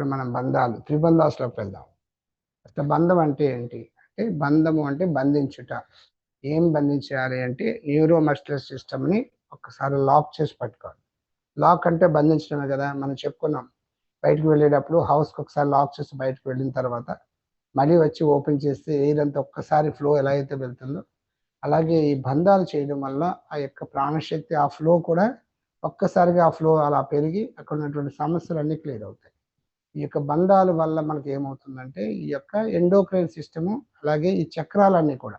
ఇప్పుడు మనం బంధాలు త్రిబంధాసులోకి వెళ్దాం. అసలు బంధం అంటే ఏంటి? అంటే బంధము అంటే బంధించుట. ఏం బంధించాలి అంటే న్యూరోమస్కులర్ సిస్టమ్ని ఒక్కసారి లాక్ చేసి పట్టుకోవాలి. లాక్ అంటే బంధించడమే కదా మనం చెప్పుకున్నాం. బయటకు వెళ్ళేటప్పుడు హౌస్కి ఒకసారి లాక్ చేసి బయటకు వెళ్ళిన తర్వాత మళ్ళీ వచ్చి ఓపెన్ చేస్తే ఎయిర్ అంతా ఒక్కసారి ఫ్లో ఎలా అయితే వెళ్తుందో అలాగే ఈ బంధాలు చేయడం వల్ల ఆ యొక్క ప్రాణశక్తి ఆ ఫ్లో కూడా ఒక్కసారిగా ఆ ఫ్లో అలా పెరిగి అక్కడ ఉన్నటువంటి సమస్యలు అన్నీ క్లియర్ అవుతాయి. ఈ యొక్క బంధాల వల్ల మనకి ఏమవుతుందంటే ఈ యొక్క ఎండోక్రైన్ సిస్టము అలాగే ఈ చక్రాలన్నీ కూడా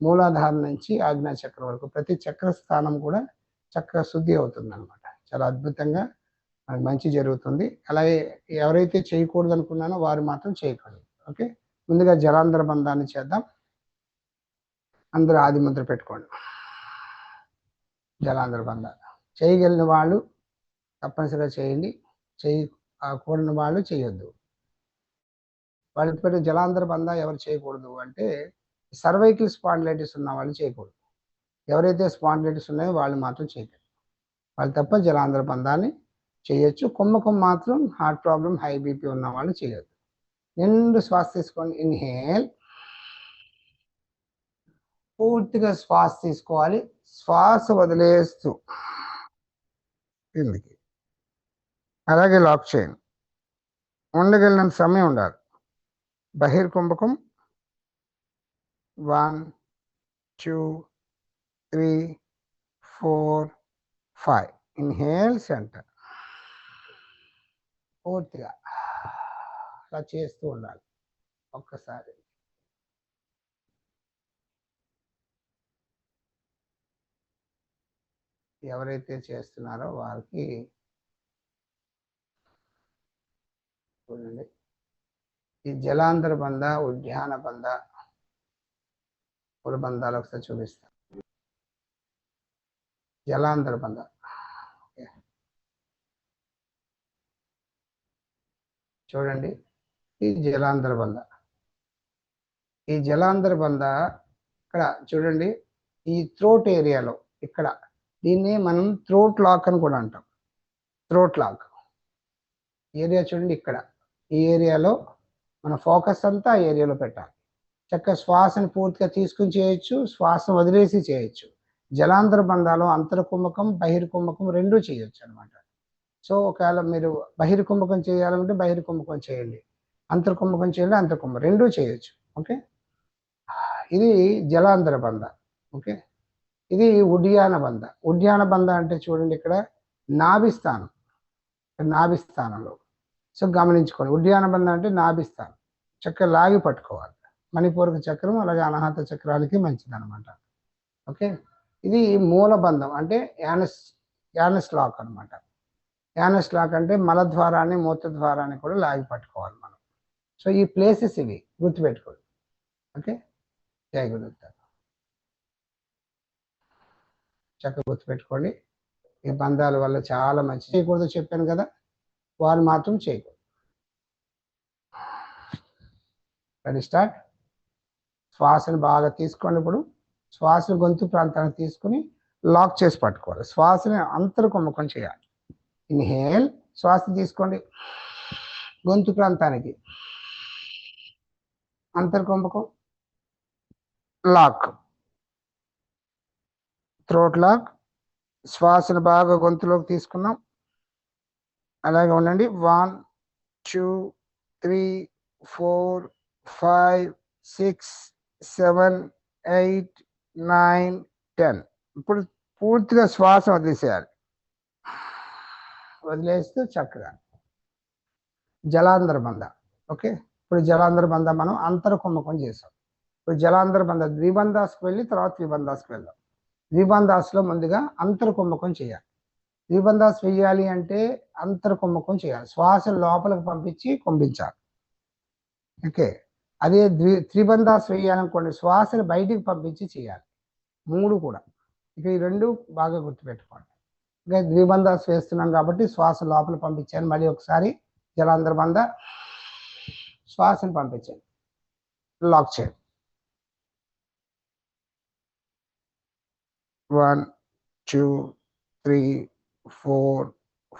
మూలాధారం నుంచి ఆజ్ఞా చక్రం వరకు ప్రతి చక్ర స్థానం కూడా చక్ర శుద్ధి అవుతుంది అనమాట చాలా అద్భుతంగా మనకి మంచి జరుగుతుంది. అలాగే ఎవరైతే చేయకూడదు అనుకున్నానో వారు మాత్రం చేయకూడదు ఓకే? ముందుగా జలాంధ్ర బంధాన్ని చేద్దాం. అందరూ ఆది ముద్ర పెట్టుకోండి. జలాంధ్ర బంధాలు. చేయగలిగిన వాళ్ళు తప్పనిసరిగా చేయండి. చేయ కూడిన వాళ్ళు చేయొద్దు. వాళ్ళు పెట్టిన జలాంతర బంధ ఎవరు చేయకూడదు అంటే సర్వైకిల్ స్పాండిలైటిస్ ఉన్న వాళ్ళు చేయకూడదు. ఎవరైతే స్పాండిలైటిస్ ఉన్నాయో వాళ్ళు మాత్రం చేయకూడదు. వాళ్ళు తప్ప జలాంధ్ర బంధాన్ని చేయొచ్చు. కొమ్మకం మాత్రం హార్ట్ ప్రాబ్లం హై బీపీ ఉన్న వాళ్ళు చేయొద్దు. నిండు శ్వాస తీసుకోండి. ఇన్హేల్. పూర్తిగా శ్వాస తీసుకోవాలి. శ్వాస వదిలేస్తూ. కిందకి అలాగే లాక్ చైన్ ఉండగలిగినంత సమయం ఉండాలి. బహిర్ కుంభకం. One two three four five inhale centre పూర్తిగా అలా చేస్తూ ఉండాలి. ఒక్కసారి. ఎవరైతే చేస్తున్నారో వారికి చూడండి ఈ జలాంతర బంధ ఉద్యాన బంధ పూల బంధాలు ఒకసారి చూపిస్తాను జలాంతర బంధ. చూడండి. ఈ జలాంతర బంధ. ఈ జలాంతర బంధ ఇక్కడ చూడండి. ఈ థ్రోట్ ఏరియాలో ఇక్కడ దీన్ని మనం థ్రోట్ లాక్ అని కూడా అంటాం. థ్రోట్ లాక్ ఏరియా చూడండి ఇక్కడ. ఈ ఏరియాలో మన ఫోకస్ అంతా ఆ ఏరియాలో పెట్టాలి. చక్కగా శ్వాసను పూర్తిగా తీసుకుని చేయొచ్చు శ్వాసను వదిలేసి చేయొచ్చు. జలాంతర బంధాలు అంతర్కుంభకం బహిర్కుంభకం రెండూ చేయొచ్చు అనమాట సో ఒకవేళ మీరు బహిర్కుంభకం చేయాలంటే బహిర్కుంభకం చేయండి. అంతర్కుంభకం చేయండి అంతర్కుంభం రెండూ చేయొచ్చు. ఓకే? ఇది జలాంతర బంధ. ఓకే? ఇది ఉడ్యాన బంధ. ఉడ్యాన బంధ అంటే చూడండి ఇక్కడ నాభిస్థానం. నాభిస్థానంలో. సో గమనించుకోండి ఉడ్యాన బంధం అంటే నాభిస్తాను చక్కగా లాగి పట్టుకోవాలి. మణిపూరక చక్రం అలాగే అనాహత చక్రాలకి మంచిది అనమాట ఓకే? ఇది మూల బంధం అంటే యానస్ యానస్ లాక్ అనమాట యానస్ లాక్ అంటే మలద్వారాన్ని మూత్రద్వారాన్ని కూడా లాగి పట్టుకోవాలి మనం. సో ఈ ప్లేసెస్ ఇవి గుర్తుపెట్టుకోండి. ఓకే? జై గురుదత్త. చక్కగా గుర్తుపెట్టుకోండి. ఈ బంధాల వల్ల చాలా మంచి. చేయకూడదు చెప్పాను కదా వారు మాత్రం చేయకూడదు. రెడీ స్టార్ట్ శ్వాసను బాగా తీసుకోండి ఇప్పుడు. శ్వాసను గొంతు ప్రాంతాన్ని తీసుకుని లాక్ చేసి పట్టుకోవాలి. శ్వాసని అంతర్కుమ్మకం చేయాలి. ఇన్హేల్ శ్వాస తీసుకోండి. గొంతు ప్రాంతానికి. అంతర్కుంభకం లాక్ థ్రోట్ లాక్ శ్వాసను బాగా గొంతులోకి తీసుకున్నాం. అలాగే ఉండండి. One two three four five six seven eight nine ten. ఇప్పుడు పూర్తిగా శ్వాస వదిలేసేయాలి. వదిలేస్తూ చక్కగా. జలాంధ్ర బంధ. ఓకే? ఇప్పుడు జలాంధ్ర బంధ మనం అంతర్కుంభకం చేసాం. ఇప్పుడు జలాంధ్ర బంధ ద్విబంధాస్కి వెళ్ళి తర్వాత త్రిబంధాస్కి వెళ్దాం. ద్విబంధాస్లో ముందుగా అంతర కుంభకం చేయాలి. ద్విబంధాస్ వేయాలి అంటే అంతర్కుంభకం చేయాలి. శ్వాస లోపలికి పంపించి కుంభించాలి. ఓకే? అదే ద్వి త్రిబంధాస్ వేయాలనుకోండి శ్వాసను బయటికి పంపించి చేయాలి. మూడు కూడా. ఇక ఈ రెండు బాగా గుర్తుపెట్టుకోండి. ఇంకా ద్విబంధాస్ వేస్తున్నాం కాబట్టి శ్వాస లోపల పంపించాను. మళ్ళీ ఒకసారి జలాంధ్ర బంధ శ్వాసను పంపించండి. లాక్ చేయండి. One two three four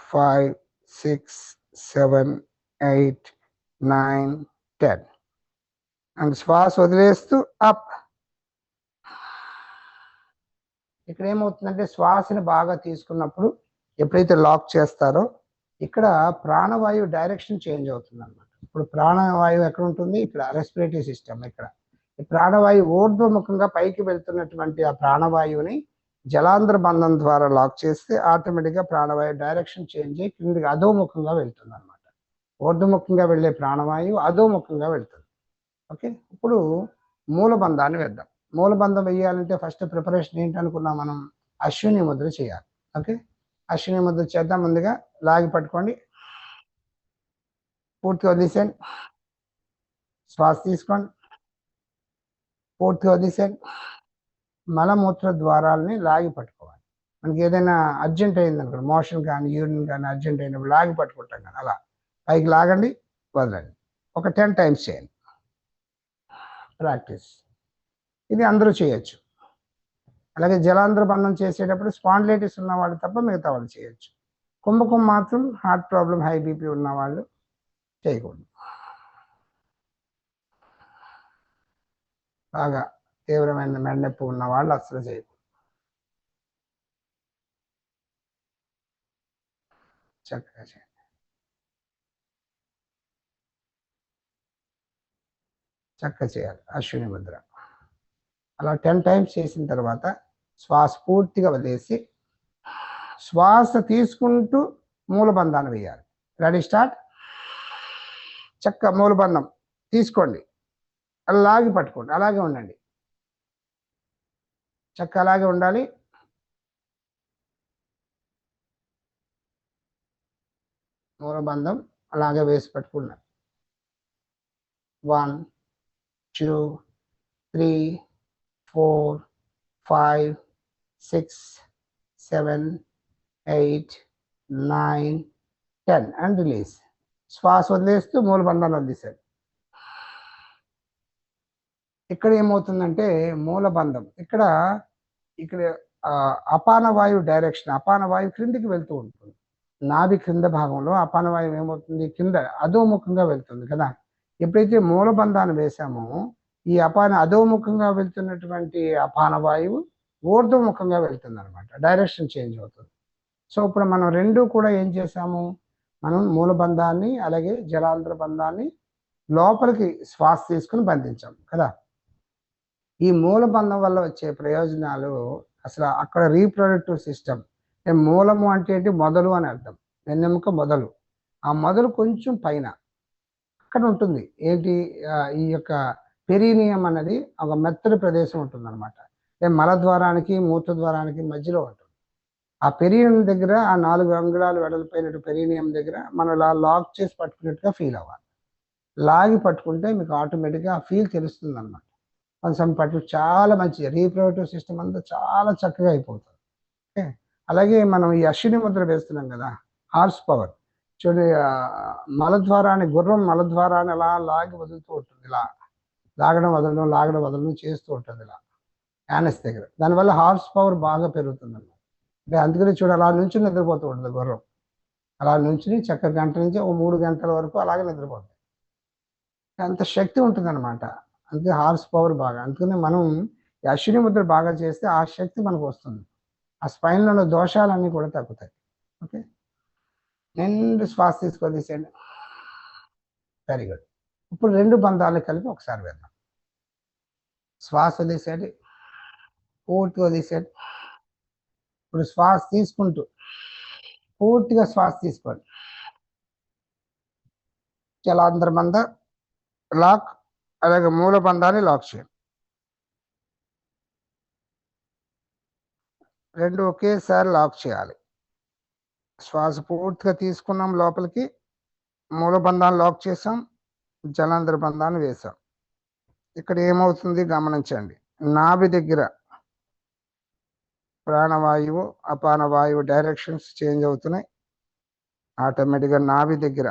five six seven eight nine ten and శ్వాస వదిలేస్తూ అప్ ఇక్కడ ఏమవుతుందంటే శ్వాసని బాగా తీసుకున్నప్పుడు ఎప్పుడైతే లాక్ చేస్తారో ఇక్కడ ప్రాణవాయువు డైరెక్షన్ చేంజ్ అవుతుంది అనమాట ఇప్పుడు ప్రాణవాయువు ఎక్కడ ఉంటుంది ఇక్కడ రెస్పిరేటరీ సిస్టమ్ ఇక్కడ. ఈ ప్రాణవాయువు ఊర్ధ్వముఖంగా పైకి వెళ్తున్నటువంటి ఆ ప్రాణవాయువుని జలాంధ్ర బంధం ద్వారా లాక్ చేస్తే ఆటోమేటిక్గా ప్రాణవాయువు డైరెక్షన్ చేంజ్ అయ్యి కిందికి అధోముఖంగా వెళ్తుంది అనమాట ఊర్ధ్వముఖంగా వెళ్ళే ప్రాణవాయువు అధోముఖంగా వెళ్తుంది. ఓకే? ఇప్పుడు మూలబంధాన్ని వేద్దాం. మూలబంధం వేయాలంటే ఫస్ట్ ప్రిపరేషన్ ఏంటనుకున్నాం మనం అశ్విని ముద్ర చేయాలి. ఓకే? అశ్విని ముద్ర చేద్దాం ముందుగా. లాగి పట్టుకోండి. పూర్తిగా వదిలేసేయండి శ్వాస తీసుకోండి. పూర్తిగా వదిలేసేయండి మలమూత్ర ద్వారాలని లాగి పట్టుకోవాలి. మనకి ఏదైనా అర్జెంట్ అయింది అనుకోండి మోషన్ కానీ యూరిన్ కానీ అర్జెంట్ అయినప్పుడు లాగి పట్టుకుంటాం కానీ అలా. పైకి లాగండి వదలండి. ఒక టెన్ టైమ్స్ చేయండి. ప్రాక్టీస్. ఇది అందరూ చేయొచ్చు. అలాగే జలాంధ్ర బంధం చేసేటప్పుడు స్పాండ్లైటిస్ ఉన్న వాళ్ళు తప్ప మిగతా వాళ్ళు చేయొచ్చు. కుంభకం మాత్రం హార్ట్ ప్రాబ్లం హై బీపీ ఉన్న వాళ్ళు చేయకూడదు. బాగా తీవ్రమైన మెడనొప్పి ఉన్న వాళ్ళు అస్సలు చేయకూడదు చక్కగా చేయండి. చక్కగా చేయాలి. అశ్విని ముద్ర. అలా టెన్ టైమ్స్ చేసిన తర్వాత శ్వాస పూర్తిగా వదిలేసి శ్వాస తీసుకుంటూ మూలబంధాన్ని వేయాలి. Ready start? చక్క మూలబంధం. తీసుకోండి. అలాగే పట్టుకోండి. అలాగే ఉండండి. చక్క అలాగే ఉండాలి. మూలబంధం అలాగే వేసి పెట్టుకున్నాం one two three four five six seven eight nine ten. And release. శ్వాస వదిలేస్తూ మూలబంధాన్ని వదిలేశారు ఇక్కడ ఏమవుతుందంటే మూలబంధం ఇక్కడ ఇక్కడ అపాన వాయువు డైరెక్షన్ అపాన వాయువు క్రిందికి వెళ్తూ ఉంటుంది. నాభి క్రింద భాగంలో అపాన వాయువు ఏమవుతుంది? కింద అధోముఖంగా వెళ్తుంది కదా. ఎప్పుడైతే మూలబంధాన్ని వేసామో ఈ అపాన అధోముఖంగా వెళ్తున్నటువంటి అపాన వాయువు ఊర్ధ్వముఖంగా వెళ్తుంది అనమాట డైరెక్షన్ చేంజ్ అవుతుంది. సో ఇప్పుడు మనం రెండు కూడా ఏం చేసాము మనం మూలబంధాన్ని అలాగే జలాంధ్ర బంధాన్ని లోపలికి శ్వాస తీసుకుని బంధించాం కదా. ఈ మూలబంధం వల్ల వచ్చే ప్రయోజనాలు అసలు అక్కడ రీప్రొడక్టివ్ సిస్టమ్ మూలము అంటే ఏంటి? మొదలు అని అర్థం. వెన్నెముక మొదలు. ఆ మొదలు కొంచెం పైన. అక్కడ ఉంటుంది. ఏంటి? ఈ యొక్క పెరీనియం అనేది ఒక మెత్తడి ప్రదేశం ఉంటుంది అనమాట మలద్వారానికి మూత్రద్వారానికి మధ్యలో ఉంటుంది. ఆ పెరీనియం దగ్గర ఆ నాలుగు అంగుళాలు వెడలిపోయినట్టు పెరీనియం దగ్గర మనం ఇలా లాక్ చేసి పట్టుకున్నట్టుగా ఫీల్ అవ్వాలి. లాగి పట్టుకుంటే మీకు ఆటోమేటిక్గా ఆ ఫీల్ తెలుస్తుంది అనమాట కొంచెం పట్టు చాలా మంచి రీప్రొడక్టివ్ సిస్టమ్ అంతా చాలా చక్కగా అయిపోతుంది. ఓకే? అలాగే మనం ఈ అశ్విని ముద్ర వేస్తున్నాం కదా హార్స్ పవర్. చూడండి ఆ, మలద్వారాన్ని గుర్రం మలద్వారాన్ని అలా లాగి వదులుతూ ఉంటుంది ఇలా. లాగడం వదలడం లాగడం వదలడం చేస్తూ ఉంటుంది ఇలా. యానస్ దగ్గర. దానివల్ల హార్స్ పవర్ బాగా పెరుగుతుంది అన్నమాట అంటే అందుకని చూడు అలా నుంచి నిద్రపోతూ ఉంటుంది గుర్రం. అలా నుంచి చక్క గంట నుంచి ఓ మూడు గంటల వరకు అలాగే నిద్రపోతుంది. అంత శక్తి ఉంటుంది అనమాట అందుకే హార్స్ పవర్ బాగా అందుకని మనం అశ్విని ముద్ర బాగా చేస్తే ఆ శక్తి మనకు వస్తుంది. ఆ స్పైన్లో ఉన్న దోషాలన్నీ కూడా తగ్గుతాయి. ఓకే? నిండు శ్వాస తీసుకొని తీసేయండి. వెరీ గుడ్ ఇప్పుడు రెండు బంధాలు కలిపి ఒకసారి వెళ్దాం శ్వాస వదిలేసేయండి పూర్తిగా వదిలేసేయండి ఇప్పుడు శ్వాస తీసుకుంటూ పూర్తిగా శ్వాస తీసుకోండి. జలాంతర బంధ లాక్ అలాగే మూల బంధాన్ని లాక్ చేయండి. రెండు ఒకేసారి లాక్ చేయాలి. శ్వాస పూర్తిగా తీసుకున్నాం లోపలికి మూల బంధాన్ని లాక్ చేసాం జలాంధ్ర బంధాన్ని వేసాం ఇక్కడ ఏమవుతుంది గమనించండి. నాభి దగ్గర ప్రాణవాయువు అపాన వాయువు డైరెక్షన్స్ చేంజ్ అవుతున్నాయి. ఆటోమేటిక్గా నాభి దగ్గర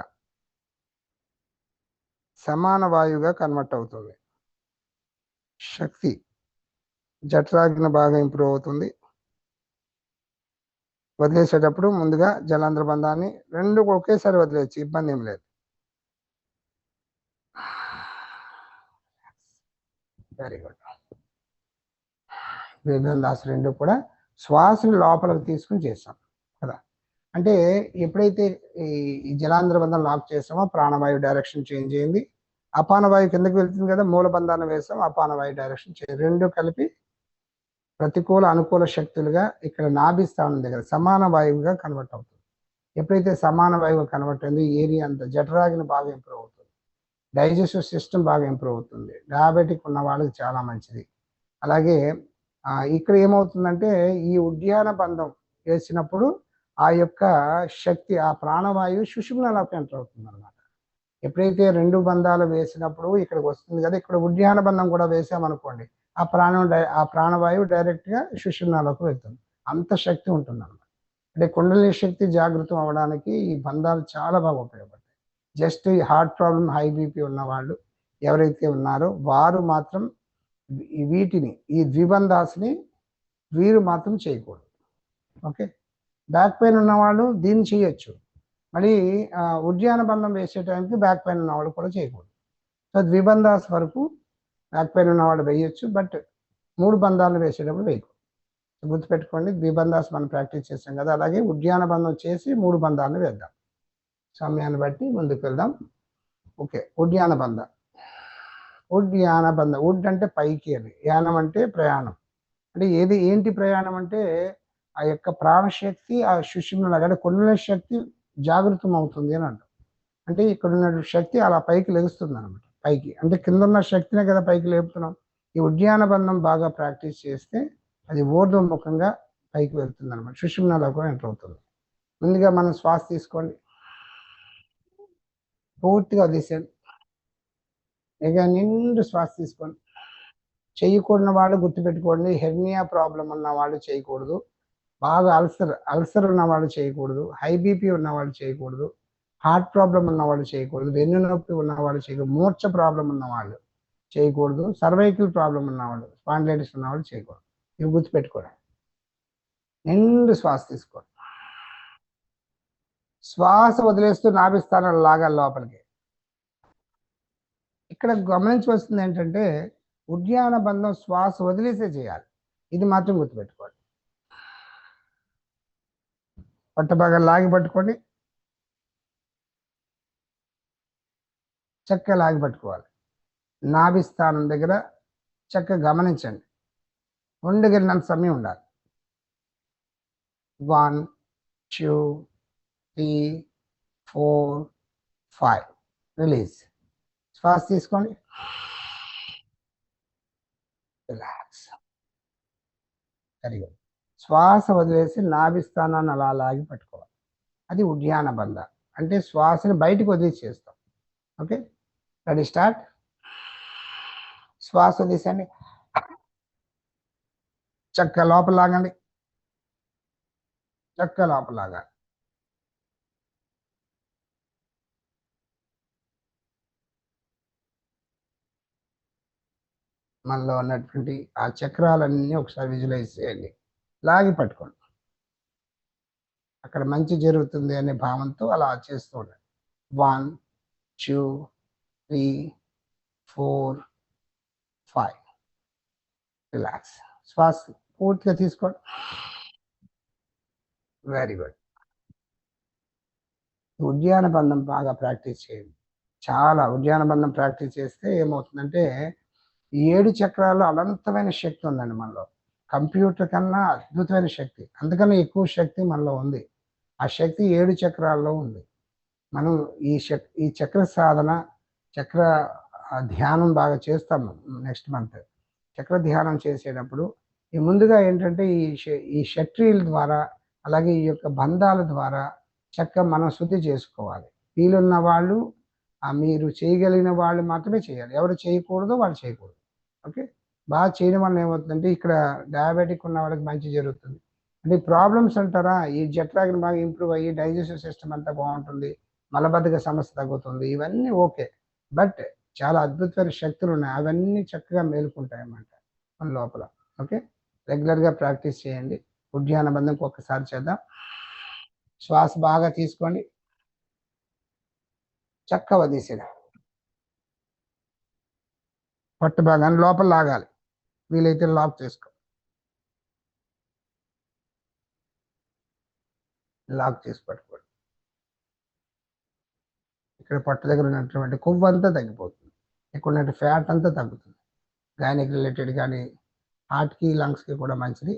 సమాన వాయువుగా కన్వర్ట్ అవుతుంది. శక్తి జఠరాగ్న బాగా ఇంప్రూవ్ అవుతుంది. వదిలేసేటప్పుడు ముందుగా జలాంధ్ర బంధాన్ని రెండు ఒకేసారి వదిలేయచ్చు ఇబ్బంది ఏం లేదు. వెరీ గుడ్ వేదాలు రెండు కూడా శ్వాసను లోపలికి తీసుకుని చేస్తాం కదా. అంటే ఎప్పుడైతే ఈ జలాంధ్ర బంధం లాక్ చేస్తామో ప్రాణవాయు డైరెక్షన్ చేంజ్ అయింది. అపానవాయు కిందకి వెళ్తుంది కదా మూల బంధాన్ని వేస్తాం అపానవాయు డైరెక్షన్ చేంజ్. రెండు కలిపి ప్రతికూల అనుకూల శక్తులుగా ఇక్కడ నాభిస్థానం దగ్గర సమాన వాయువుగా కన్వర్ట్ అవుతుంది. ఎప్పుడైతే సమాన వాయువు కన్వర్ట్ అయిందో ఏరియా అంతా జఠరాగిని బాగా ఇంప్రూవ్ అవుతుంది. డైజెస్టివ్ సిస్టమ్ బాగా ఇంప్రూవ్ అవుతుంది. డయాబెటిక్ ఉన్న వాళ్ళకి చాలా మంచిది. అలాగే ఇక్కడ ఏమవుతుందంటే ఈ ఉద్యాన బంధం వేసినప్పుడు ఆ యొక్క శక్తి ఆ ప్రాణవాయువు సుషుమ్నలోకి ఎంటర్ అవుతుంది అనమాట ఎప్పుడైతే రెండు బంధాలు వేసినప్పుడు ఇక్కడికి వస్తుంది కదా ఇక్కడ ఉద్యాన బంధం కూడా వేసామనుకోండి ఆ ప్రాణం ఆ ప్రాణవాయువు డైరెక్ట్గా సుషుమ్నలోకి వెళ్తుంది. అంత శక్తి ఉంటుంది అనమాట అంటే కుండలి శక్తి జాగృతం అవ్వడానికి ఈ బంధాలు చాలా బాగా ఉపయోగపడతాయి. జస్ట్ ఈ హార్ట్ ప్రాబ్లం హై బీపీ ఉన్న వాళ్ళు ఎవరైతే ఉన్నారో వారు మాత్రం వీటిని ఈ ద్విబంధాస్ని వీరు మాత్రం చేయకూడదు. ఓకే? బ్యాక్ పెయిన్ ఉన్నవాళ్ళు దీన్ని చేయొచ్చు. మళ్ళీ ఉద్యాన బంధం వేసే టైంకి బ్యాక్ పెయిన్ ఉన్నవాళ్ళు కూడా చేయకూడదు. సో ద్విబంధాస్ వరకు బ్యాక్ పెయిన్ ఉన్నవాళ్ళు వేయొచ్చు బట్ మూడు బంధాలు వేసేటప్పుడు వేయకూడదు. గుర్తుపెట్టుకోండి ద్విబంధాస్ మనం ప్రాక్టీస్ చేస్తాం కదా అలాగే ఉద్యాన బంధం చేసి మూడు బంధాలను వేద్దాం. సమయాన్ని బట్టి ముందుకు వెళ్దాం. ఓకే ఉద్యాన బంధం. వుడ్ యాన బంధం వుడ్ అంటే పైకి అని యానం అంటే ప్రయాణం. అంటే ఏది ఏంటి ప్రయాణం అంటే ఆ యొక్క ప్రాణశక్తి ఆ సుషుమ్న అంటే కొండల శక్తి జాగృతం అవుతుంది అని అంటాం. అంటే ఇక్కడ ఉన్న శక్తి అలా పైకి లెగుస్తుంది అనమాట పైకి. అంటే కింద ఉన్న శక్తినే కదా పైకి లేపుతున్నాం. ఈ ఉద్యాన బంధం బాగా ప్రాక్టీస్ చేస్తే అది ఊర్ధ్వముఖంగా పైకి వెళ్తుంది అనమాట కూడా ఎంటర్ అవుతుంది. ముందుగా మనం శ్వాస తీసుకోండి. పూర్తిగా వదిలేసేయండి. ఇక నిండు శ్వాస తీసుకోండి. చేయకూడని వాళ్ళు గుర్తుపెట్టుకోండి. హెర్నియా ప్రాబ్లం ఉన్న వాళ్ళు చేయకూడదు బాగా అల్సర్ అల్సర్ ఉన్న వాళ్ళు చేయకూడదు హై బీపీ ఉన్న వాళ్ళు చేయకూడదు హార్ట్ ప్రాబ్లం ఉన్న వాళ్ళు చేయకూడదు వెన్ను నొప్పి ఉన్న వాళ్ళు చేయకూడదు మూర్ఛ ప్రాబ్లం ఉన్న వాళ్ళు చేయకూడదు సర్వైకల్ ప్రాబ్లం ఉన్నవాళ్ళు స్పాండ్లైటిస్ ఉన్నవాళ్ళు చేయకూడదు. ఇవి గుర్తుపెట్టుకోవడం నిండు శ్వాస తీసుకోవడం శ్వాస వదిలేస్తూ నాభిస్థానం లాగా లోపలికి. ఇక్కడ గమనించవలసింది ఏంటంటే ఉద్యాన బంధం శ్వాస వదిలేసే చేయాలి. ఇది మాత్రం గుర్తుపెట్టుకోవాలి పట్టబాగా లాగి పట్టుకోండి చక్క లాగి పట్టుకోవాలి. నాభిస్థానం దగ్గర చక్క గమనించండి. ఉండగలిగినంత సమయం ఉండాలి. One two three four five. Release. శ్వాస తీసుకోండి. రిలాక్స్. Very good. శ్వాస వదిలేసి నాభిస్థానాన్ని అలా లాగి పట్టుకోవాలి. అది ఉద్యాన బంధ. అంటే శ్వాసని బయటకు వదిలి చేస్తాం ఓకే రెడీ స్టార్ట్ శ్వాస వదిలేసండి చక్క లోపల లాగండి. చక్క లోపల లాగాలి. మనలో ఉన్నటువంటి ఆ చక్రాలన్నీ ఒకసారి విజువలైజ్ చేయండి. లాగి పట్టుకోండి. అక్కడ మంచి జరుగుతుంది అనే భావంతో అలా చేస్తూ ఉండండి. One two three four five. Relax. శ్వాస పూర్తిగా తీసుకోండి. Very good. ఉద్యాన బంధం బాగా ప్రాక్టీస్ చేయండి. చాలా ఉద్యాన బంధం ప్రాక్టీస్ చేస్తే ఏమవుతుందంటే ఏడు చక్రాల్లో అనంతమైన శక్తి ఉందండి మనలో. కంప్యూటర్ కన్నా అద్భుతమైన శక్తి. అందుకని ఎక్కువ శక్తి మనలో ఉంది. ఆ శక్తి ఏడు చక్రాల్లో ఉంది. మనం ఈ శక్ ఈ చక్ర సాధన చక్ర ధ్యానం బాగా చేస్తాం నెక్స్ట్ మంత్. చక్ర ధ్యానం చేసేటప్పుడు ఈ ముందుగా ఏంటంటే ఈ ఈ షట్రీల ద్వారా అలాగే ఈ యొక్క బంధాల ద్వారా చక్క మనం శుద్ధి చేసుకోవాలి. వీలున్న వాళ్ళు మీరు చేయగలిగిన వాళ్ళు మాత్రమే చేయాలి. ఎవరు చేయకూడదో వాళ్ళు చేయకూడదు. ఓకే? బాగా చేయడం వల్ల ఏమవుతుందంటే ఇక్కడ డయాబెటిక్ ఉన్న వాళ్ళకి మంచి జరుగుతుంది. అంటే ప్రాబ్లమ్స్ అంటారా? ఈ జట్రాగ్ని బాగా ఇంప్రూవ్ అయ్యి డైజెస్టివ్ సిస్టమ్ అంతా బాగుంటుంది. మలబద్ధక సమస్య తగ్గుతుంది. ఇవన్నీ ఓకే బట్ చాలా అద్భుతమైన శక్తులు ఉన్నాయి. అవన్నీ చక్కగా మేలుకుంటాయి అన్నమాట. మన లోపల. ఓకే రెగ్యులర్గా ప్రాక్టీస్ చేయండి. ఉద్యాన బంధంకి ఒక్కసారి చేద్దాం. శ్వాస బాగా తీసుకోండి. చక్క వదిలేసేదా పట్టు భాగాన్ని లోపల లాగాలి. వీలైతే లాక్ చేసుకో. లాక్ చేసి పట్టుకోండి. ఇక్కడ పట్టు దగ్గర ఉన్నటువంటి కొవ్వు అంతా తగ్గిపోతుంది. ఇక్కడ ఉన్నటువంటి ఫ్యాట్ అంతా తగ్గుతుంది. గైనిక్ రిలేటెడ్ కానీ హార్ట్కి లంగ్స్కి కూడా మంచిది.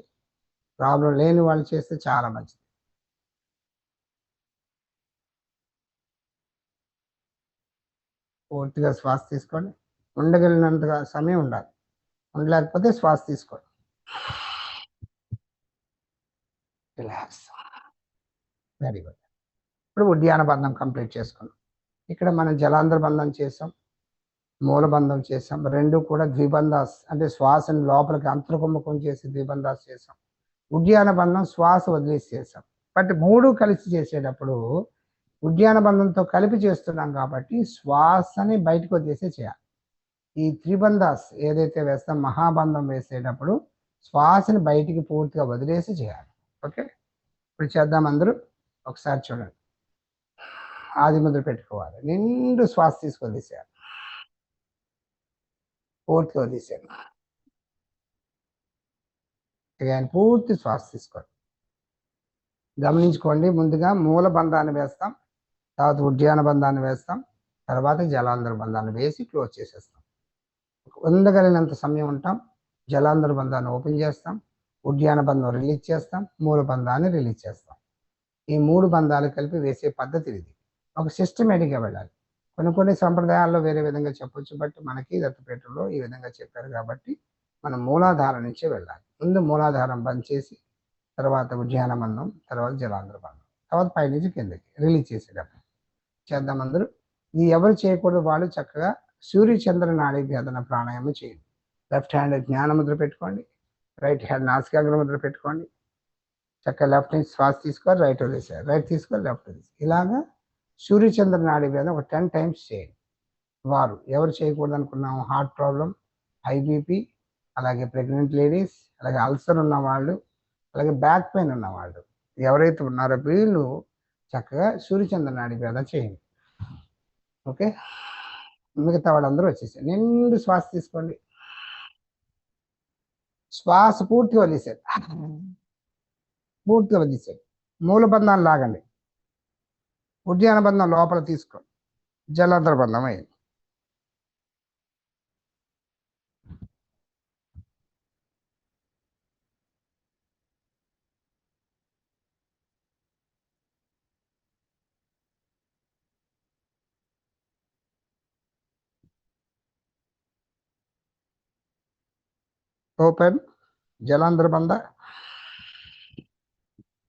ప్రాబ్లం లేని వాళ్ళు చేస్తే చాలా మంచిది. పూర్తిగా శ్వాస తీసుకొని ఉండగలిగినంతగా సమయం ఉండాలి. ఉండలేకపోతే శ్వాస తీసుకోండి. రిలాక్స్ వెరీ గుడ్ ఇప్పుడు ఉద్యాన బంధం కంప్లీట్ చేసుకున్నాం. ఇక్కడ మనం జలాంధ్ర బంధం చేసాం మూల బంధం చేసాం రెండు కూడా ద్విబంధాస్ అంటే శ్వాసను లోపలికి అంతర్కుముఖం చేసి ద్విబంధాస్ చేసాం. ఉద్యాన బంధం శ్వాస వదిలేసి చేసాం. బట్ మూడు కలిసి చేసేటప్పుడు ఉద్యాన బంధంతో కలిపి చేస్తున్నాం కాబట్టి శ్వాసని బయటకు వదిలేసే చేయాలి. ఈ త్రిబంధాస్ ఏదైతే వేస్తాం మహాబంధం వేసేటప్పుడు శ్వాసని బయటికి పూర్తిగా వదిలేసి చేయాలి. ఓకే? ఇప్పుడు చేద్దాం అందరూ. ఒకసారి చూడండి. ఆది ముద్ర పెట్టుకోవాలి. నిండు శ్వాస తీసుకు వదిలేసేయాలి. పూర్తిగా వదిలేసాను ఆయన పూర్తి శ్వాస తీసుకోండి గమనించుకోండి ముందుగా మూల బంధాన్ని వేస్తాం తర్వాత ఉద్యాన బంధాన్ని వేస్తాం తర్వాత జలాంధ్ర బంధాన్ని వేసి క్లోజ్ చేసేస్తాం. ఉండగలిగినంత సమయం ఉంటాం. జలాంధ్ర బంధాన్ని ఓపెన్ చేస్తాం. ఉద్యాన బంధం రిలీజ్ చేస్తాం. మూల బంధాన్ని రిలీజ్ చేస్తాం. ఈ మూడు బంధాలు కలిపి వేసే పద్ధతి ఇది. ఒక సిస్టమేటిక్గా వెళ్ళాలి. కొన్ని కొన్ని సంప్రదాయాల్లో వేరే విధంగా చెప్పొచ్చు బట్ మనకి దత్తపేటలో ఈ విధంగా చెప్పారు కాబట్టి మనం మూలాధారం నుంచే వెళ్ళాలి. ముందు మూలాధారం బంద్ చేసి తర్వాత ఉద్యాన బంధం తర్వాత జలాంధ్ర బంధం తర్వాత పైనుంచి కిందకి రిలీజ్ చేసేటప్పుడు చేద్దాం అందరూ. ఇది ఎవరు చేయకూడదు వాళ్ళు చక్కగా సూర్య నాడీభేదన ప్రాణాయామం చేయండి. లెఫ్ట్ హ్యాండ్ జ్ఞానముద్ర పెట్టుకోండి. రైట్ హ్యాండ్ నాసికాగ్ర ముద్ర పెట్టుకోండి. చక్కగా లెఫ్ట్ నుంచి శ్వాస తీసుకోవాలి రైట్ వదిలేసారు రైట్ తీసుకోవాలి లెఫ్ట్ వదిలేసి ఇలాగా సూర్యచంద్ర నాడీభేదం ఒక టెన్ టైమ్స్ చేయండి. వారు ఎవరు చేయకూడదు అనుకున్నాము హార్ట్ ప్రాబ్లం హై బీపీ అలాగే ప్రెగ్నెంట్ లేడీస్ అలాగే అల్సర్ ఉన్న వాళ్ళు అలాగే బ్యాక్ పెయిన్ ఉన్న వాళ్ళు ఎవరైతే ఉన్నారో వీళ్ళు చక్కగా సూర్యచంద్ర నాడి చేయండి. ఓకే? మిగతా వాళ్ళందరూ వచ్చేసారు. నిండు శ్వాస తీసుకోండి. శ్వాస పూర్తిగా వదిలేసారు పూర్తిగా వదిలేసారు మూలబంధాన్ని లాగండి. ఉద్యాన బంధం లోపల తీసుకోండి. జలాంధ్ర బంధం అయింది. ఓపెన్. జలాంధ్ర బంధ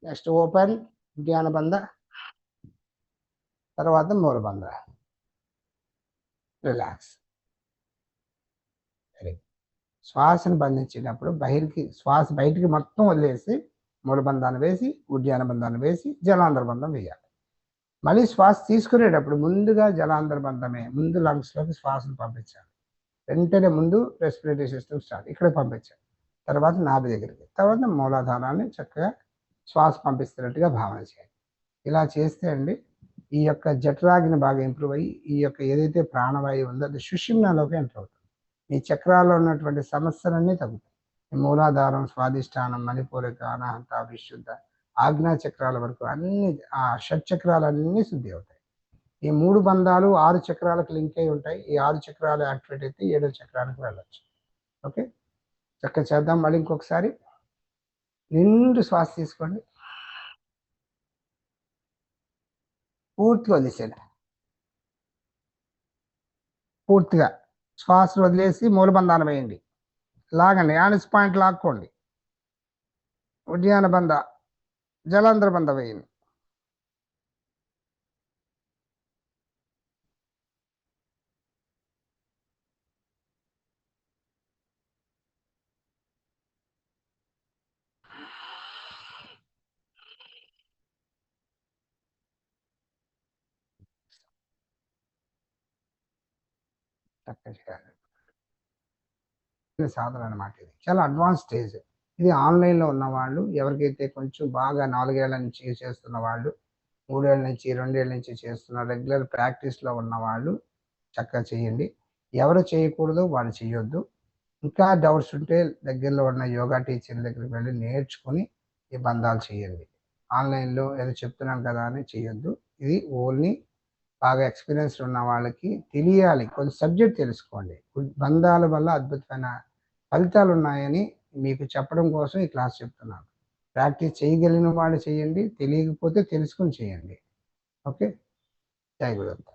నెక్స్ట్ ఓపెన్. ఉద్యాన బంధ తర్వాత మూల బంధ రిలాక్స్. శ్వాసను బంధించేటప్పుడు బహిర్కి శ్వాస బయటికి మొత్తం వదిలేసి మూలబంధాన్ని వేసి ఉద్యాన బంధాన్ని వేసి జలాంధ్ర బంధం వేయాలి. మళ్ళీ శ్వాస తీసుకునేటప్పుడు ముందుగా జలాంధ్ర బంధమే ముందు లంగ్స్లోకి శ్వాసను పంపించాలి. వెంటనే ముందు రెస్పిరేటరీ సిస్టమ్ స్టార్ట్ ఇక్కడ పంపించాలి తర్వాత నాభి దగ్గరికి. తర్వాత మూలాధారాన్ని చక్కగా శ్వాస పంపిస్తున్నట్టుగా భావన చేయాలి ఇలా చేస్తే అండి ఈ యొక్క జఠరాగిని బాగా ఇంప్రూవ్ అయ్యి ఈ యొక్క ఏదైతే ప్రాణవాయువు ఉందో అది సుషిమ్నలోకి ఎంటర్ అవుతుంది. ఈ చక్రాల్లో ఉన్నటువంటి సమస్యలన్నీ తగ్గుతాయి. మూలాధారం స్వాదిష్టానం మణిపూరిక అనాహంత విశుద్ధ ఆజ్ఞా చక్రాల వరకు అన్ని ఆ షట్ చక్రాలన్నీ శుద్ధి అవుతాయి. ఈ మూడు బంధాలు ఆరు చక్రాలకు లింక్ అయి ఉంటాయి. ఈ ఆరు చక్రాలు యాక్టివేట్ అయితే ఏడో చక్రానికి వెళ్ళచ్చు. ఓకే? చక్కగా చేద్దాం. మళ్ళీ ఇంకొకసారి. నిండు శ్వాస తీసుకోండి. పూర్తిగా వదిలేసేయండి. పూర్తిగా. శ్వాస వదిలేసి మూలబంధాలు వేయండి. లాగండి. యానిస్ పాయింట్ లాక్కోండి. ఉద్యాన బంధ జలాంధ్ర బంధ వేయండి చక్కగా చేయాలి ఇది సాధన అనమాట ఇది. చాలా అడ్వాన్స్ స్టేజ్ ఇది ఆన్లైన్లో ఉన్న వాళ్ళు ఎవరికైతే కొంచెం బాగా నాలుగేళ్ళ నుంచి చేస్తున్న వాళ్ళు మూడేళ్ళ నుంచి రెండేళ్ళ నుంచి చేస్తున్న రెగ్యులర్ ప్రాక్టీస్లో ఉన్న వాళ్ళు చక్కగా చేయండి. ఎవరు చేయకూడదు వాళ్ళు చేయొద్దు. ఇంకా డౌట్స్ ఉంటే దగ్గరలో ఉన్న యోగా టీచర్ దగ్గరికి వెళ్ళి నేర్చుకొని ఈ బంధాలు చేయండి ఆన్లైన్లో ఏదో చెప్తున్నాం కదా అని చేయొద్దు. ఇది ఓన్లీ బాగా ఎక్స్పీరియన్స్ ఉన్న వాళ్ళకి తెలియాలి. కొంచెం సబ్జెక్ట్ తెలుసుకోండి. బంధాల వల్ల అద్భుతమైన ఫలితాలు ఉన్నాయని మీకు చెప్పడం కోసం ఈ క్లాస్ చెప్తున్నాను. ప్రాక్టీస్ చేయగలిగిన వాళ్ళు చేయండి తెలియకపోతే తెలుసుకొని చేయండి. ఓకే? జై గురు